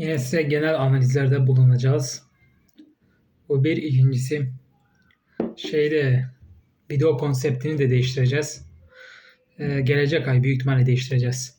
Yine size genel analizlerde bulunacağız. Bu bir. ikincisi şeyde video konseptini de değiştireceğiz. Ee, gelecek ay büyük ihtimalle değiştireceğiz.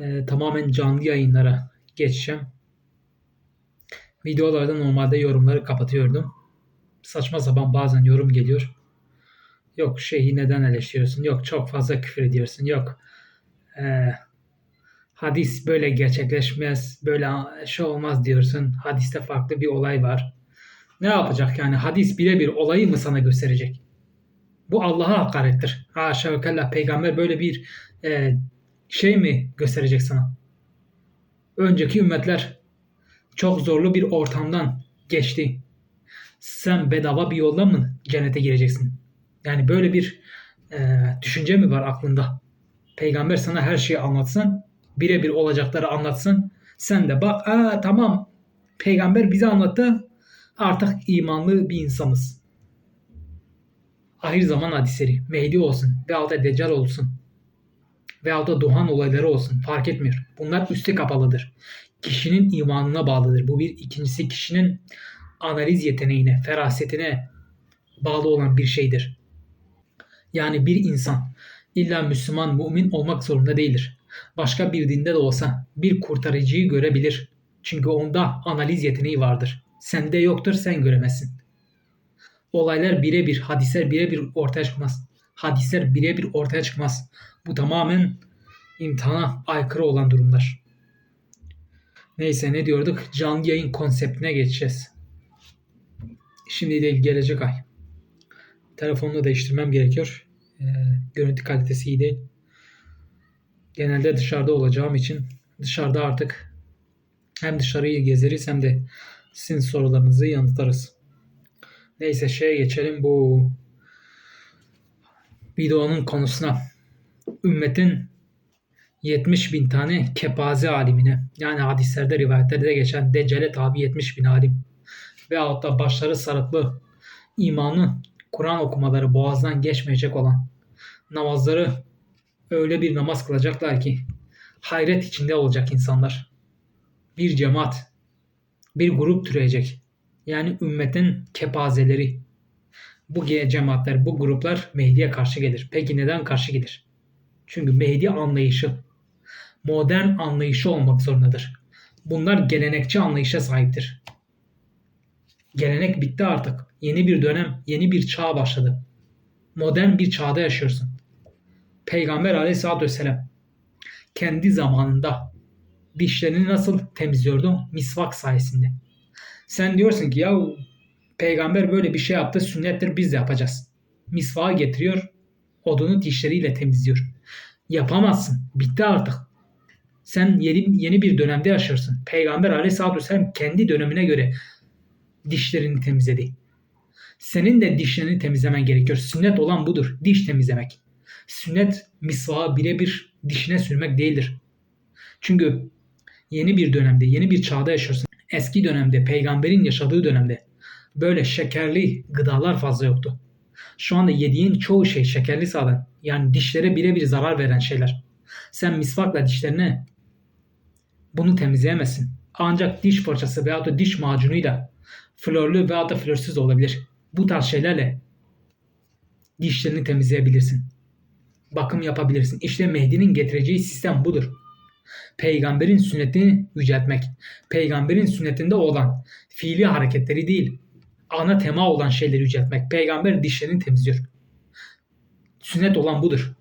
Ee, tamamen canlı yayınlara geçeceğim. Videolarda normalde yorumları kapatıyordum. Saçma sapan bazen yorum geliyor. Yok şeyi neden eleştiriyorsun? Yok çok fazla küfür ediyorsun. Yok eee hadis böyle gerçekleşmez, böyle şey olmaz diyorsun. Hadiste farklı bir olay var. Ne yapacak yani? Hadis birebir olayı mı sana gösterecek? Bu Allah'a hakarettir. Haşa ve kella peygamber böyle bir e, şey mi gösterecek sana? Önceki ümmetler çok zorlu bir ortamdan geçti. Sen bedava bir yolda mı cennete gireceksin? Yani böyle bir e, düşünce mi var aklında? Peygamber sana her şeyi anlatsın, birebir olacakları anlatsın. Sen de bak, aa tamam peygamber bize anlattı. Artık imanlı bir insanız. Ahir zaman hadisleri, Mehdi olsun veyahut da Deccal olsun veyahut da Duhan olayları olsun fark etmiyor. Bunlar üstü kapalıdır. Kişinin imanına bağlıdır. Bu bir. ikincisi kişinin analiz yeteneğine, ferasetine bağlı olan bir şeydir. Yani bir insan illa Müslüman, mümin olmak zorunda değildir. Başka bir dinde de olsa bir kurtarıcıyı görebilir. Çünkü onda analiz yeteneği vardır. Sende yoktur, sen göremezsin. Olaylar birebir, hadisler birebir ortaya çıkmaz. Hadisler birebir ortaya çıkmaz. Bu tamamen imtihana aykırı olan durumlar. Neyse ne diyorduk? Canlı yayın konseptine geçeceğiz. Şimdi değil gelecek ay. Telefonunu değiştirmem gerekiyor. Ee, görüntü kalitesi iyi değil. Genelde dışarıda olacağım için dışarıda artık hem dışarıyı gezeriz hem de sizin sorularınızı yanıtlarız. Neyse şeye geçelim bu videonun konusuna. Ümmetin 70 bin tane kepaze alimine yani hadislerde rivayetlerde geçen Deccale tabi 70 bin alim veyahut da başları sarıklı imanı Kur'an okumaları boğazdan geçmeyecek olan namazları öyle bir namaz kılacaklar ki hayret içinde olacak insanlar. Bir cemaat, bir grup türeyecek. Yani ümmetin kepazeleri. Bu cemaatler, bu gruplar Mehdi'ye karşı gelir. Peki neden karşı gelir? Çünkü Mehdi anlayışı, modern anlayışı olmak zorundadır. Bunlar gelenekçi anlayışa sahiptir. Gelenek bitti artık. Yeni bir dönem, yeni bir çağ başladı. Modern bir çağda yaşıyorsun. Peygamber aleyhissalatü vesselam kendi zamanında dişlerini nasıl temizliyordu? Misvak sayesinde. Sen diyorsun ki ya peygamber böyle bir şey yaptı sünnettir biz de yapacağız. Misvağı getiriyor odunu dişleriyle temizliyor. Yapamazsın. Bitti artık. Sen yeni, yeni bir dönemde yaşıyorsun. Peygamber aleyhissalatü vesselam kendi dönemine göre dişlerini temizledi. Senin de dişlerini temizlemen gerekiyor. Sünnet olan budur. Diş temizlemek. Sünnet misvağı birebir dişine sürmek değildir. Çünkü yeni bir dönemde, yeni bir çağda yaşıyorsun. Eski dönemde, peygamberin yaşadığı dönemde böyle şekerli gıdalar fazla yoktu. Şu anda yediğin çoğu şey şekerli sağdan. Yani dişlere birebir zarar veren şeyler. Sen misvakla dişlerine bunu temizleyemezsin. Ancak diş fırçası veya da diş macunuyla florlu veya da florsuz olabilir. Bu tarz şeylerle dişlerini temizleyebilirsin. Bakım yapabilirsin. İşte Mehdi'nin getireceği sistem budur. Peygamberin sünnetini yüceltmek. Peygamberin sünnetinde olan fiili hareketleri değil, ana tema olan şeyleri yüceltmek. Peygamber dişlerini temizliyor. Sünnet olan budur.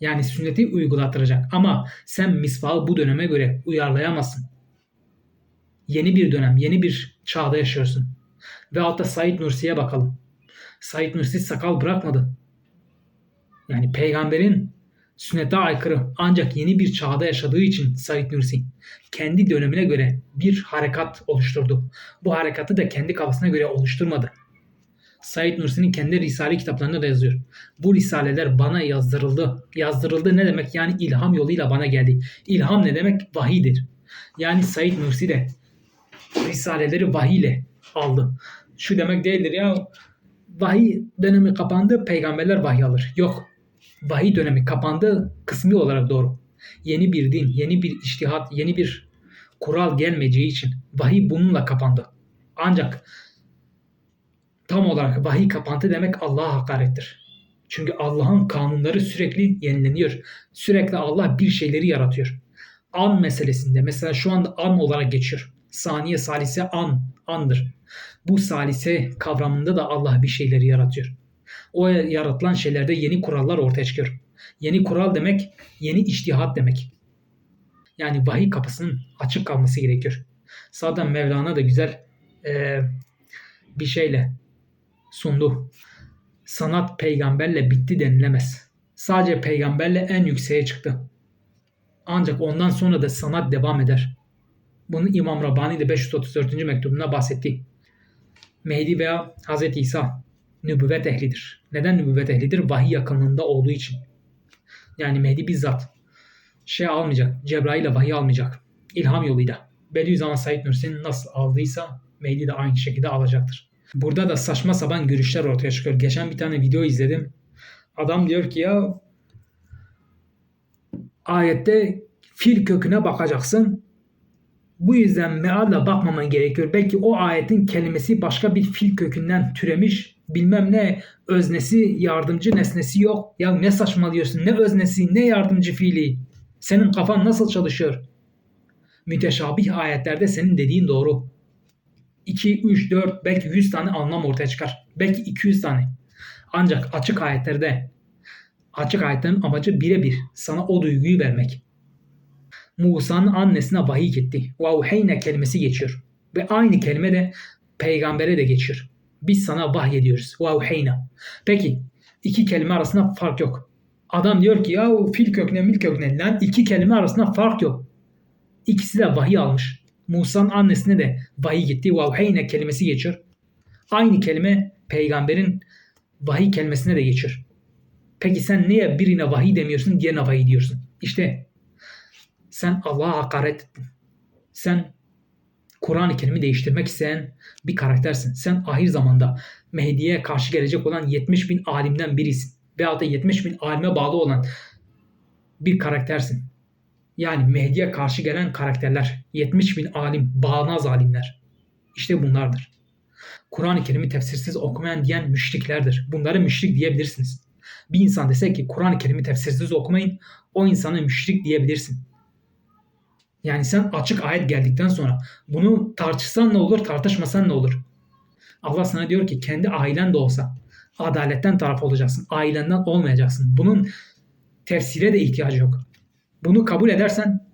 Yani sünneti uygulattıracak. Ama sen misvağı bu döneme göre uyarlayamazsın. Yeni bir dönem, yeni bir çağda yaşıyorsun. Ve hatta Said Nursi'ye bakalım. Said Nursi sakal bırakmadı. Yani peygamberin sünnete aykırı ancak yeni bir çağda yaşadığı için Said Nursi kendi dönemine göre bir harekat oluşturdu. Bu harekatı da kendi kafasına göre oluşturmadı. Said Nursi'nin kendi risale kitaplarında da yazıyor. Bu risaleler bana yazdırıldı. Yazdırıldı ne demek? Yani ilham yoluyla bana geldi. İlham ne demek? Vahidir. Yani Said Nursi de risaleleri vahiy ile aldı. Şu demek değildir ya vahiy dönemi kapandı peygamberler vahiy alır. Yok. Vahiy dönemi kapandı kısmi olarak doğru. Yeni bir din, yeni bir iştihat, yeni bir kural gelmeyeceği için vahiy bununla kapandı. Ancak tam olarak vahiy kapantı demek Allah'a hakarettir. Çünkü Allah'ın kanunları sürekli yenileniyor. Sürekli Allah bir şeyleri yaratıyor. An meselesinde mesela şu anda an olarak geçiyor. Saniye salise an, andır. Bu salise kavramında da Allah bir şeyleri yaratıyor. O yaratılan şeylerde yeni kurallar ortaya çıkıyor. Yeni kural demek, yeni içtihat demek. Yani vahiy kapısının açık kalması gerekiyor. Zaten Mevlana da güzel e, bir şeyle sundu. Sanat peygamberle bitti denilemez. Sadece peygamberle en yükseğe çıktı. Ancak ondan sonra da sanat devam eder. Bunu İmam Rabbani de 534. mektubunda bahsetti. Mehdi veya Hz. İsa nübüvvet ehlidir. Neden nübüvvet ehlidir? Vahiy yakınlığında olduğu için. Yani Mehdi bizzat şey almayacak. Cebrail ile vahiy almayacak. İlham yoluyla. Bediüzzaman Said Nursi'nin nasıl aldıysa Mehdi de aynı şekilde alacaktır. Burada da saçma sapan görüşler ortaya çıkıyor. Geçen bir tane video izledim. Adam diyor ki ya ayette fil köküne bakacaksın. Bu yüzden mealla bakmaman gerekiyor. Belki o ayetin kelimesi başka bir fil kökünden türemiş. Bilmem ne öznesi, yardımcı nesnesi yok. Ya ne saçmalıyorsun? Ne öznesi, ne yardımcı fiili? Senin kafan nasıl çalışıyor? Müteşabih ayetlerde senin dediğin doğru. 2, 3, 4 belki 100 tane anlam ortaya çıkar. Belki 200 tane. Ancak açık ayetlerde açık ayetlerin amacı birebir sana o duyguyu vermek. Musa'nın annesine vahiy gitti. Vavheyne kelimesi geçiyor. Ve aynı kelime de peygambere de geçiyor. Biz sana vahyediyoruz. Vavheyne. Peki iki kelime arasında fark yok. Adam diyor ki ya fil kökne mil kökne lan iki kelime arasında fark yok. İkisi de vahiy almış. Musa'nın annesine de vahiy gitti. Vavheyne kelimesi geçiyor. Aynı kelime peygamberin vahiy kelimesine de geçiyor. Peki sen niye birine vahiy demiyorsun, diğerine vahiy diyorsun? İşte sen Allah'a hakaret ettin. Sen Kur'an-ı Kerim'i değiştirmek isteyen bir karaktersin. Sen ahir zamanda Mehdi'ye karşı gelecek olan 70 bin alimden birisin. Veyahut da 70 bin alime bağlı olan bir karaktersin. Yani Mehdi'ye karşı gelen karakterler, 70 bin alim, bağnaz alimler. İşte bunlardır. Kur'an-ı Kerim'i tefsirsiz okumayan diyen müşriklerdir. Bunları müşrik diyebilirsiniz. Bir insan dese ki Kur'an-ı Kerim'i tefsirsiz okumayın, o insana müşrik diyebilirsin. Yani sen açık ayet geldikten sonra bunu tartışsan ne olur, tartışmasan ne olur? Allah sana diyor ki kendi ailen de olsa adaletten taraf olacaksın. Ailenden olmayacaksın. Bunun tefsire de ihtiyacı yok. Bunu kabul edersen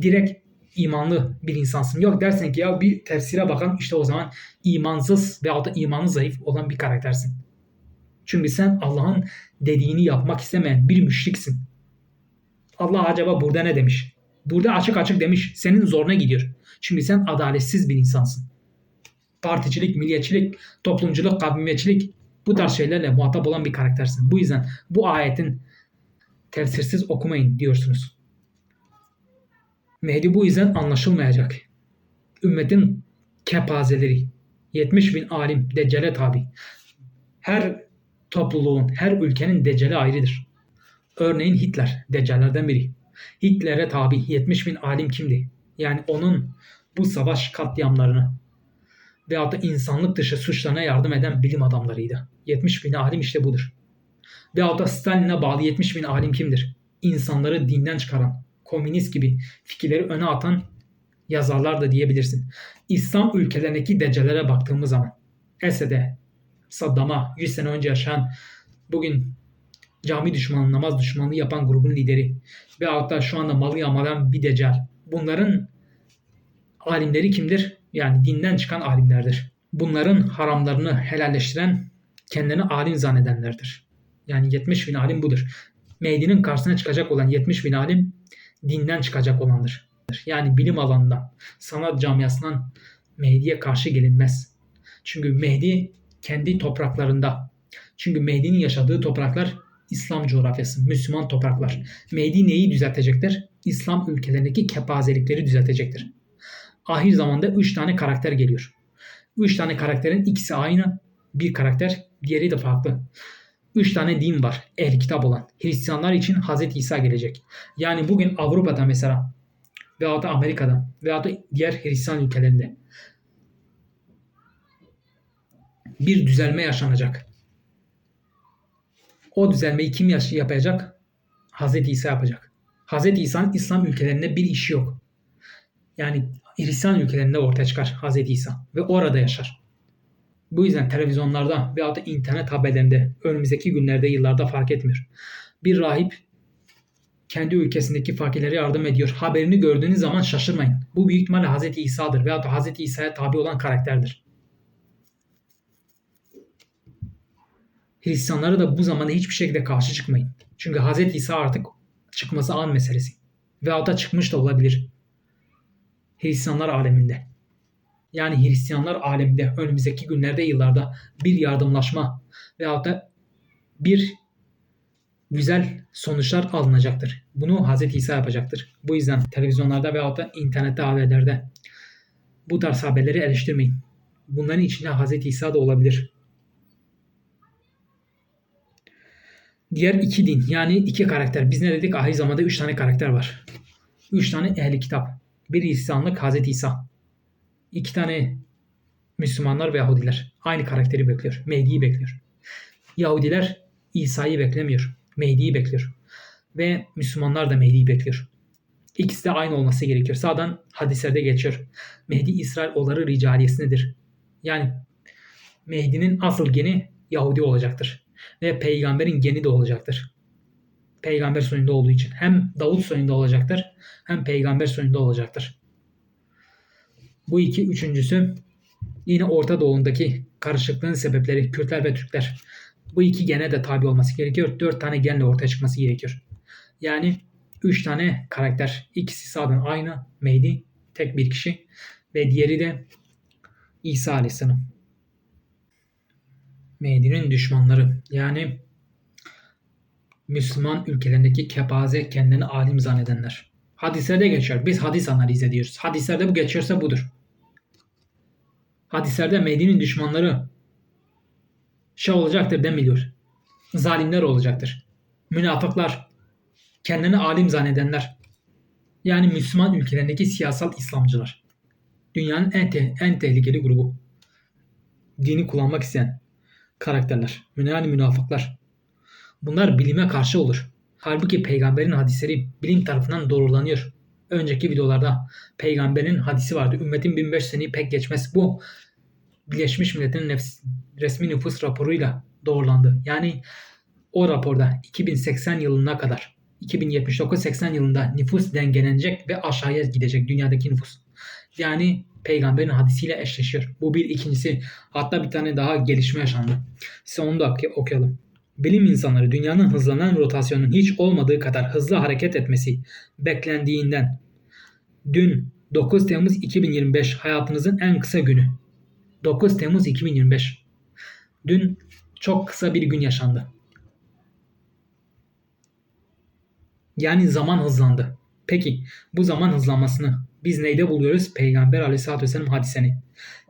direkt imanlı bir insansın. Yok dersen ki ya bir tefsire bakan işte o zaman imansız veya da imanı zayıf olan bir karaktersin. Çünkü sen Allah'ın dediğini yapmak istemeyen bir müşriksin. Allah acaba burada ne demiş? Burada açık açık demiş senin zoruna gidiyor. Çünkü sen adaletsiz bir insansın. Particilik, milliyetçilik, toplumculuk, kavmiyetçilik bu tarz şeylerle muhatap olan bir karaktersin. Bu yüzden bu ayetin tefsirsiz okumayın diyorsunuz. Mehdi bu yüzden anlaşılmayacak. Ümmetin kepazeleri, 70 bin alim deccale tabi. Her topluluğun, her ülkenin deccali ayrıdır. Örneğin Hitler deccallerden biri. Hitler'e tabi 70 bin alim kimdi? Yani onun bu savaş katliamlarını veyahut da insanlık dışı suçlarına yardım eden bilim adamlarıydı. 70 bin alim işte budur. Veyahut da Stalin'e bağlı 70 bin alim kimdir? İnsanları dinden çıkaran, komünist gibi fikirleri öne atan yazarlar da diyebilirsin. İslam ülkelerindeki deccallere baktığımız zaman Esed'e, Saddam'a 100 sene önce yaşayan bugün cami düşmanı, namaz düşmanlığı yapan grubun lideri ve hatta şu anda malı yağmalayan bir deccal. Bunların alimleri kimdir? Yani dinden çıkan alimlerdir. Bunların haramlarını helalleştiren kendini alim zannedenlerdir. Yani 70 bin alim budur. Mehdi'nin karşısına çıkacak olan 70 bin alim dinden çıkacak olandır. Yani bilim alanından, sanat camiasından Mehdi'ye karşı gelinmez. Çünkü Mehdi kendi topraklarında. Çünkü Mehdi'nin yaşadığı topraklar İslam coğrafyası, Müslüman topraklar. Mehdi neyi düzeltecektir? İslam ülkelerindeki kepazelikleri düzeltecektir. Ahir zamanda 3 tane karakter geliyor. 3 tane karakterin ikisi aynı. Bir karakter, diğeri de farklı. 3 tane din var. Ehl kitap olan. Hristiyanlar için Hz. İsa gelecek. Yani bugün Avrupa'da mesela veyahut da Amerika'da veyahut da diğer Hristiyan ülkelerinde bir düzelme yaşanacak. O düzelmeyi kim yapacak? Hazreti İsa yapacak. Hazreti İsa'nın İslam ülkelerinde bir işi yok. Yani Hristiyan ülkelerinde ortaya çıkar Hazreti İsa ve orada yaşar. Bu yüzden televizyonlarda veyahut da internet haberlerinde önümüzdeki günlerde yıllarda fark etmiyor. Bir rahip kendi ülkesindeki fakirlere yardım ediyor. Haberini gördüğünüz zaman şaşırmayın. Bu büyük ihtimalle Hazreti İsa'dır veyahut da Hazreti İsa'ya tabi olan karakterdir. Hristiyanlara da bu zamanda hiçbir şekilde karşı çıkmayın. Çünkü Hazreti İsa artık çıkması an meselesi. Veyahut da çıkmış da olabilir. Hristiyanlar aleminde. Yani Hristiyanlar aleminde önümüzdeki günlerde yıllarda bir yardımlaşma veyahut da bir güzel sonuçlar alınacaktır. Bunu Hz. İsa yapacaktır. Bu yüzden televizyonlarda veyahut da internette haberlerde bu tarz haberleri eleştirmeyin. Bunların içinde Hz. İsa da olabilir. Diğer iki din yani iki karakter. Biz ne dedik? Ahir zamanda üç tane karakter var. Üç tane ehli kitap. Bir Hristiyanlık Hz. İsa. İki tane Müslümanlar ve Yahudiler. Aynı karakteri bekliyor. Mehdi'yi bekliyor. Yahudiler İsa'yı beklemiyor. Mehdi'yi bekliyor. Ve Müslümanlar da Mehdi'yi bekliyor. İkisi de aynı olması gerekiyor. Sağdan hadislerde geçiyor. Mehdi İsrailoğulları ricaliyesindedir. Yani Mehdi'nin asıl geni Yahudi olacaktır. Ve peygamberin geni de olacaktır. Peygamber soyunda olduğu için. Hem Davut soyunda olacaktır hem peygamber soyunda olacaktır. Bu iki üçüncüsü yine Orta Doğu'ndaki karışıklığın sebepleri Kürtler ve Türkler. Bu iki gene de tabi olması gerekiyor. Dört tane genle ortaya çıkması gerekiyor. Yani üç tane karakter. İkisi sağdan aynı. Mehdi tek bir kişi. Ve diğeri de İsa Aleyhisselam. Mehdi'nin düşmanları. Yani Müslüman ülkelerindeki kepaze kendini alim zannedenler. Hadislerde geçiyor. Biz hadis analiz ediyoruz. Hadislerde bu geçiyorsa budur. Hadislerde Mehdi'nin düşmanları şey olacaktır deniliyor. Zalimler olacaktır. Münafıklar, kendini alim zannedenler. Yani Müslüman ülkelerindeki siyasal İslamcılar. Dünyanın en, te- en tehlikeli grubu. Dini kullanmak isteyen karakterler. Yani münafıklar. Bunlar bilime karşı olur. Halbuki peygamberin hadisleri bilim tarafından doğrulanıyor. Önceki videolarda peygamberin hadisi vardı. Ümmetin 1500 seneyi pek geçmez. Bu Birleşmiş Milletler'in resmi nüfus raporuyla doğrulandı. Yani o raporda 2080 yılına kadar 2079-80 yılında nüfus dengelenecek ve aşağıya gidecek dünyadaki nüfus. Yani peygamberin hadisiyle eşleşiyor. Bu bir ikincisi. Hatta bir tane daha gelişme yaşandı. Size onu da oku- okuyalım. Bilim insanları dünyanın hızlanan rotasyonun hiç olmadığı kadar hızlı hareket etmesi beklendiğinden dün 9 Temmuz 2025 hayatınızın en kısa günü. 9 Temmuz 2025. Dün çok kısa bir gün yaşandı. Yani zaman hızlandı. Peki bu zaman hızlanmasını biz neyde buluyoruz? Peygamber aleyhissalatü vesselam hadiseni.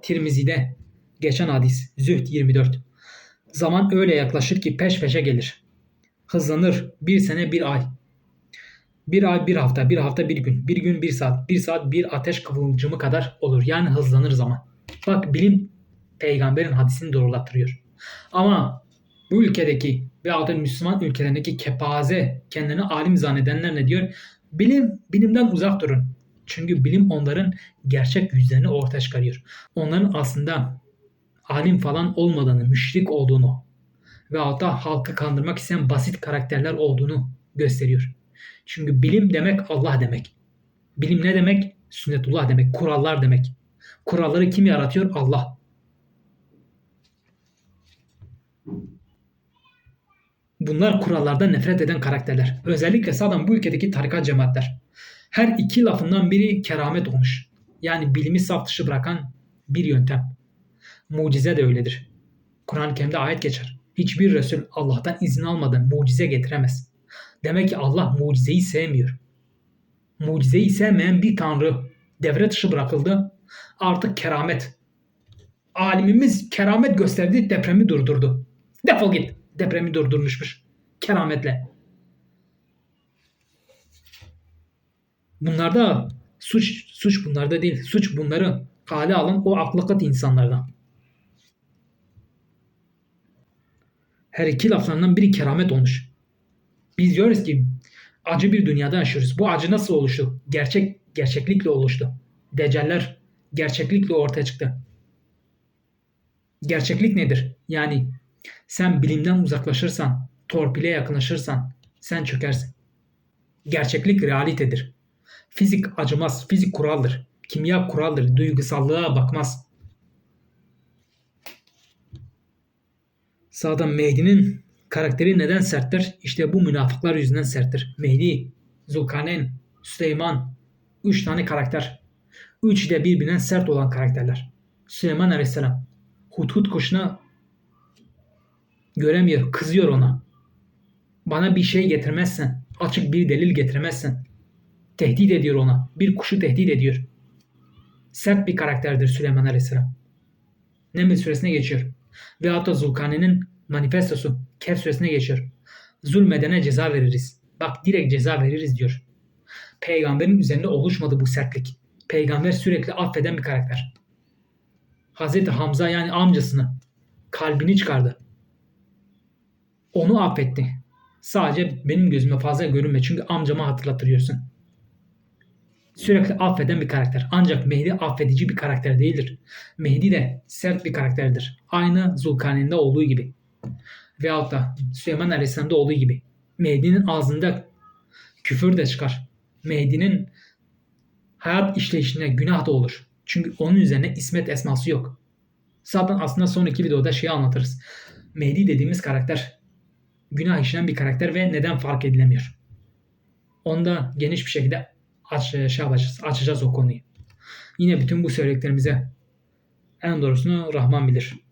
Tirmizi'de geçen hadis Zühd 24. Zaman öyle yaklaşır ki peş peşe gelir. Hızlanır bir sene bir ay. Bir ay bir hafta, bir hafta bir gün, bir gün bir saat, bir saat bir ateş kıvılcımı kadar olur. Yani hızlanır zaman. Bak bilim peygamberin hadisini doğrulattırıyor. Ama bu ülkedeki veyahut da Müslüman ülkelerindeki kepaze, kendini alim zannedenler ne diyor? Bilim, bilimden uzak durun. Çünkü bilim onların gerçek yüzlerini ortaya çıkarıyor. Onların aslında alim falan olmadığını, müşrik olduğunu veyahut da halkı kandırmak isteyen basit karakterler olduğunu gösteriyor. Çünkü bilim demek Allah demek. Bilim ne demek? Sünnetullah demek, kurallar demek. Kuralları kim yaratıyor? Allah. Bunlar kurallardan nefret eden karakterler. Özellikle sağdan bu ülkedeki tarikat cemaatler. Her iki lafından biri keramet olmuş. Yani bilimi saf dışı bırakan bir yöntem. Mucize de öyledir. Kur'an-ı Kerim'de ayet geçer. Hiçbir Resul Allah'tan izin almadan mucize getiremez. Demek ki Allah mucizeyi sevmiyor. Mucizeyi sevmeyen bir tanrı devre dışı bırakıldı. Artık keramet. Alimimiz keramet gösterdi depremi durdurdu. Defol git. Depremi durdurmuşmuş. Kerametle. Bunlarda Suç suç bunlarda değil. Suç bunları kale alan o aklı kıt insanlardan. Her iki laflarından biri keramet olmuş. Biz diyoruz ki acı bir dünyada yaşıyoruz. Bu acı nasıl oluştu? Gerçek gerçeklikle oluştu. Decaller gerçeklikle ortaya çıktı. Gerçeklik nedir? Yani sen bilimden uzaklaşırsan, torpile yakınlaşırsan sen çökersin. Gerçeklik realitedir. Fizik acımaz, fizik kuraldır. Kimya kuraldır, duygusallığa bakmaz. Sağda Mehdi'nin karakteri neden serttir? İşte bu münafıklar yüzünden serttir. Mehdi, Zulkarneyn, Süleyman, üç tane karakter. Üçü de birbirinden sert olan karakterler. Süleyman Aleyhisselam, Hudhud kuşuna göremiyor, kızıyor ona. Bana bir şey getirmezsen, açık bir delil getirmezsen, tehdit ediyor ona. Bir kuşu tehdit ediyor. Sert bir karakterdir Süleyman Aleyhisselam. Neml suresine geçiyor. Ve hatta Zulkarneyn'in manifestosu Kehf suresine geçiyor. Zulmedene ceza veririz. Bak direkt ceza veririz diyor. Peygamberin üzerinde oluşmadı bu sertlik. Peygamber sürekli affeden bir karakter. Hazreti Hamza yani amcasını kalbini çıkardı. Onu affetti. Sadece benim gözüme fazla görünme çünkü amcama hatırlatıyorsun. Sürekli affeden bir karakter. Ancak Mehdi affedici bir karakter değildir. Mehdi de sert bir karakterdir. Aynı Zulkarneyn'de olduğu gibi. Veyahut da Süleyman Aleyhisselam'da olduğu gibi. Mehdi'nin ağzında küfür de çıkar. Mehdi'nin hayat işleyişinde günah da olur. Çünkü onun üzerine ismet esması yok. Zaten aslında son iki videoda şeyi anlatırız. Mehdi dediğimiz karakter günah işleyen bir karakter ve neden fark edilemiyor. Onda geniş bir şekilde aç, şey yapacağız, açacağız o konuyu. Yine bütün bu söylediklerimize en doğrusunu Rahman bilir.